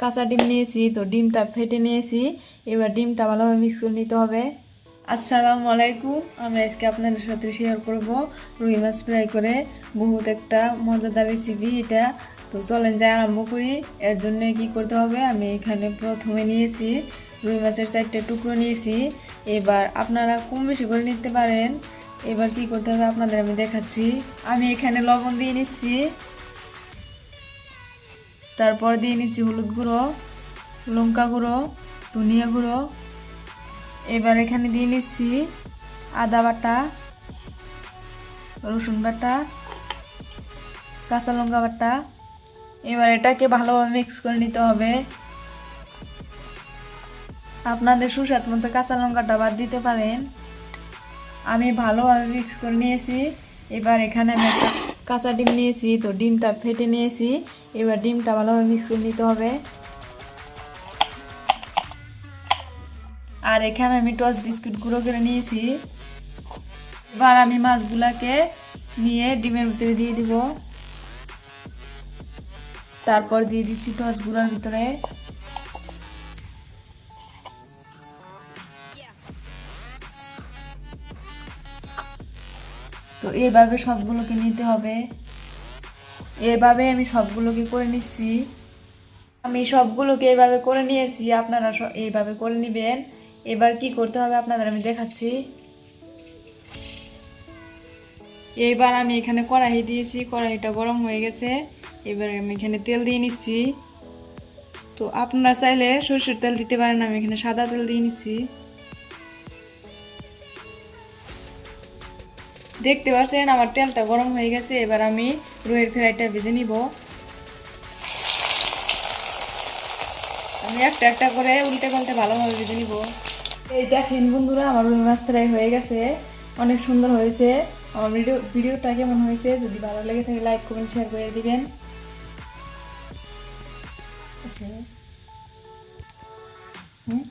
কাঁচা ডিম নিয়েছি, তো ডিমটা ফেটে নিয়েছি। এবার ডিমটা ভালোভাবে মিক্স করে নিতে হবে। আসসালামু আলাইকুম। আমি আজকে আপনাদের সাথে শেয়ার করব রুই মাছ ফ্রাই করে। বহুত একটা মজাদার রেসিপি এটা। তো চলেন যাই আরম্ভ করি। এর জন্য কি করতে হবে? আমি এখানে প্রথমে নিয়েছি রুই মাছের চারটে টুকরো নিয়েছি। এবার আপনারা কম বেশি করে নিতে পারেন। এবার কি করতে হবে? আপনাদের আমি দেখাচ্ছি। আমি এখানে লবণ দিয়ে নিচ্ছি। তারপর দিয়ে নিচ্ছি হলুদ গুঁড়ো, লঙ্কা গুঁড়ো, ধনিয়া গুঁড়ো। এবার এখানে দিয়ে নিচ্ছি আদা বাটা, রসুন বাটা, কাঁচা লঙ্কা বাটা। এবার এটাকে ভালোভাবে মিক্স করে নিতে হবে। আপনাদের সুস্বাদ মতো কাঁচা লঙ্কাটা বাদ দিতে পারেন। আমি ভালোভাবে মিক্স করে নিয়েছি। এবার এখানে আমি একটা কাঁচা ডিম নিয়েছি, তো ডিমটা ফেটে নিয়েছি। এবার ডিমটা ভালোভাবে মিক্স করে নিতে হবে। আর এখানে আমি টস বিস্কুট গুঁড়ো করে নিয়েছি। এবার আমি মাছগুলাকে নিয়ে ডিমের ভিতরে দিয়ে দিব। তারপর দিয়ে দিচ্ছি টস গুঁড়োর ভিতরে। তো এভাবে সবগুলোকে নিতে হবে। এভাবে আমি সবগুলোকে করে নিচ্ছি। আমি সবগুলোকে এভাবে করে নিয়েছি, আপনারা এইভাবে করে নেবেন। এবার কি করতে হবে আপনাদের আমি দেখাচ্ছি। এবার আমি এখানে কড়াই দিয়েছি, কড়াইটা গরম হয়ে গেছে। এবার আমি এখানে তেল দিয়ে নিচ্ছি। তো আপনারা চাইলে সরষের তেল দিতে পারেন, আমি এখানে সাদা তেল দিয়ে নিচ্ছি। দেখতে পাচ্ছেন আমার তেলটা গরম হয়ে গেছে, এবার আমি রুইয়ের ফ্রাইটা ভেজে নিব। আমি একটা একটা করে উল্টে পাল্টে ভালোভাবে ভেজে নিব। এই দেখেন বন্ধুরা, আমার রুই মাছ ফ্রাই হয়ে গেছে, অনেক সুন্দর হয়েছে। আমার ভিডিও ভিডিওটা কেমন হয়েছে, যদি ভালো লেগে থাকে, লাইক, কমেন্ট, শেয়ার করে দিবেন। হুম?